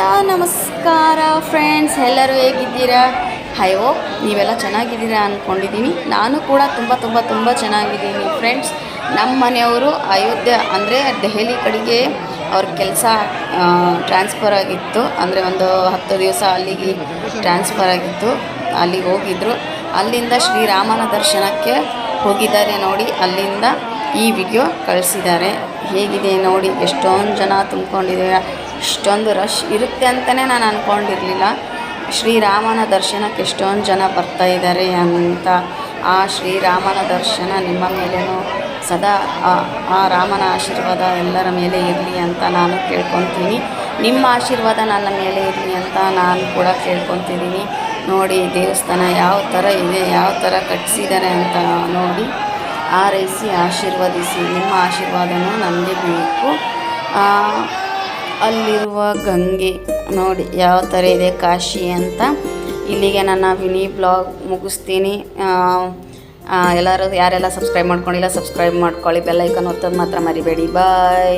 Hello, ನಮಸ್ಕಾರ friends ಎಲ್ಲರೂ ಹೇಗಿದ್ದೀರಾ? ಅಯ್ಯೋ ನೀವೆಲ್ಲ ಚೆನ್ನಾಗಿದ್ದೀರಾ ಅಂದ್ಕೊಂಡಿದ್ದೀನಿ ನಾನು ಕೂಡ ತುಂಬ ತುಂಬ ತುಂಬ ಚೆನ್ನಾಗಿದ್ದೀನಿ ಫ್ರೆಂಡ್ಸ್ ನಮ್ಮ ಮನೆಯವರು ಅಯೋಧ್ಯೆ, ಅಂದರೆ ದೆಹಲಿ ಕಡೆಗೆ ಅವ್ರ ಕೆಲಸ ಟ್ರಾನ್ಸ್ಫರ್ ಆಗಿತ್ತು. ಅಂದರೆ ಒಂದು ಹತ್ತು ದಿವಸ ಅಲ್ಲಿಗೆ ಟ್ರಾನ್ಸ್ಫರ್ ಆಗಿತ್ತು. ಅಲ್ಲಿಗೆ ಹೋಗಿದ್ದರು ಅಲ್ಲಿಂದ ಶ್ರೀರಾಮನ ದರ್ಶನಕ್ಕೆ ಹೋಗಿದ್ದಾರೆ ನೋಡಿ. ಅಲ್ಲಿಂದ ಈ ವಿಡಿಯೋ ಕಳಿಸಿದ್ದಾರೆ. ಹೇಗಿದೆ ನೋಡಿ? ಎಷ್ಟೊಂದು ಜನ ತುಂಬ್ಕೊಂಡಿದ್ದೀರಾ. ಇಷ್ಟೊಂದು ರಶ್ ಇರುತ್ತೆ ಅಂತಲೇ ನಾನು ಅಂದ್ಕೊಂಡಿರಲಿಲ್ಲ ಶ್ರೀರಾಮನ ದರ್ಶನಕ್ಕೆ ಎಷ್ಟೊಂದು ಜನ ಬರ್ತಾ ಇದ್ದಾರೆ ಅಂತ ಆ ಶ್ರೀರಾಮನ ದರ್ಶನ ನಿಮ್ಮ ಮೇಲೆಯೂ ಸದಾ ಆ- ರಾಮನ ಆಶೀರ್ವಾದ ಎಲ್ಲರ ಮೇಲೆ ಇರಲಿ ಅಂತ ನಾನು ಕೇಳ್ಕೊತೀನಿ. ನಿಮ್ಮ ಆಶೀರ್ವಾದ ನನ್ನ ಮೇಲೆ ಇರಲಿ ಅಂತ ನಾನು ಕೂಡ ಕೇಳ್ಕೊತಿದ್ದೀನಿ. ನೋಡಿ, ದೇವಸ್ಥಾನ ಯಾವ ಥರ ಇದೆ, ಯಾವ ಥರ ಕಟ್ಟಿಸಿದ್ದಾರೆ ಅಂತ ನೋಡಿ. ಆರೈಸಿ, ಆಶೀರ್ವದಿಸಿ, ನಿಮ್ಮ ಆಶೀರ್ವಾದನೂ ನಮಗೆ ಬೇಕು ಅಲ್ಲಿರುವ ಗಂಗೆ. ನೋಡಿ, ಯಾವ ಥರ ಇದೆ ಕಾಶಿ ಅಂತ. ಇಲ್ಲಿಗೆ ನನ್ನ ವಿನಿ ಬ್ಲಾಗ್ ಮುಗಿಸ್ತೀನಿ. ಎಲ್ಲರೂ ಯಾರೆಲ್ಲ ಸಬ್ಸ್ಕ್ರೈಬ್ ಮಾಡ್ಕೊಂಡಿಲ್ಲ ಸಬ್ಸ್ಕ್ರೈಬ್ ಮಾಡ್ಕೊಳ್ಳಿ. ಬೆಲ್ಲೈಕನ್ ಒತ್ತೋದು ಮಾತ್ರ ಮರಿಬೇಡಿ. ಬಾಯ್